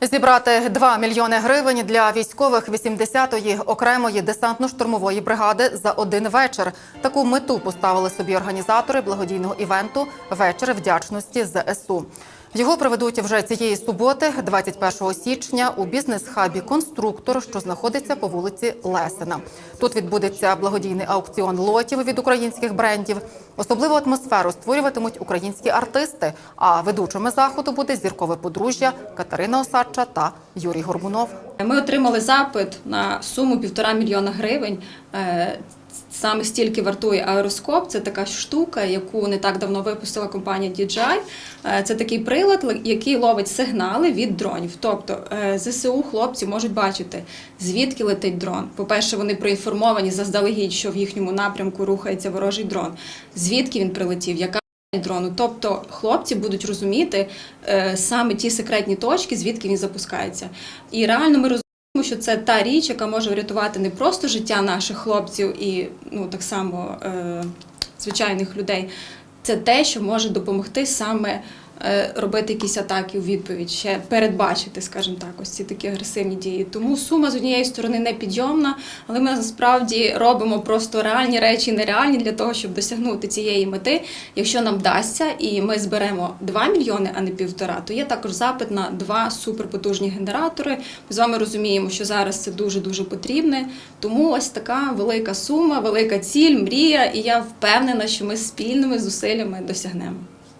Зібрати 2 мільйони гривень для військових 80-ї окремої десантно-штурмової бригади за один вечір. Таку мету поставили собі організатори благодійного івенту Вечір вдячності ЗСУ. Його проведуть вже цієї суботи, 21 січня, у бізнес-хабі Конструктор, що знаходиться по вулиці Лесина. Тут відбудеться благодійний аукціон лотів від українських брендів. Особливу атмосферу створюватимуть українські артисти. А ведучими заходу буде зіркове подружжя Катерина Осадча та Юрій Горбунов. Ми отримали запит на суму півтора мільйона гривень. Саме стільки вартує аероскоп. Це така штука, яку не так давно випустила компанія DJI. Е, Це такий прилад, який ловить сигнали від дронів. Тобто е, ЗСУ хлопці можуть бачити, звідки летить дрон. По-перше, вони проінформовані заздалегідь, що в їхньому напрямку рухається ворожий дрон. Звідки він прилетів, яка дрону. Тобто хлопці будуть розуміти е, саме ті секретні точки, звідки він запускається. І реально ми розуміємо, що це та річ, яка може врятувати не просто життя наших хлопців і ну так само е, звичайних людей. Це те, що може допомогти саме робити якісь атаки у відповідь, ще передбачити, скажімо так, ось ці такі агресивні дії. Тому сума з однієї сторони не підйомна, але ми насправді робимо просто реальні речі, нереальні для того, щоб досягнути цієї мети. Якщо нам вдасться, і ми зберемо 2 мільйони, а не півтора, то є також запит на два суперпотужні генератори. Ми з вами розуміємо, що зараз це дуже дуже потрібне. Тому ось така велика сума, велика ціль, мрія, і я впевнена, що ми спільними зусиллями досягнемо.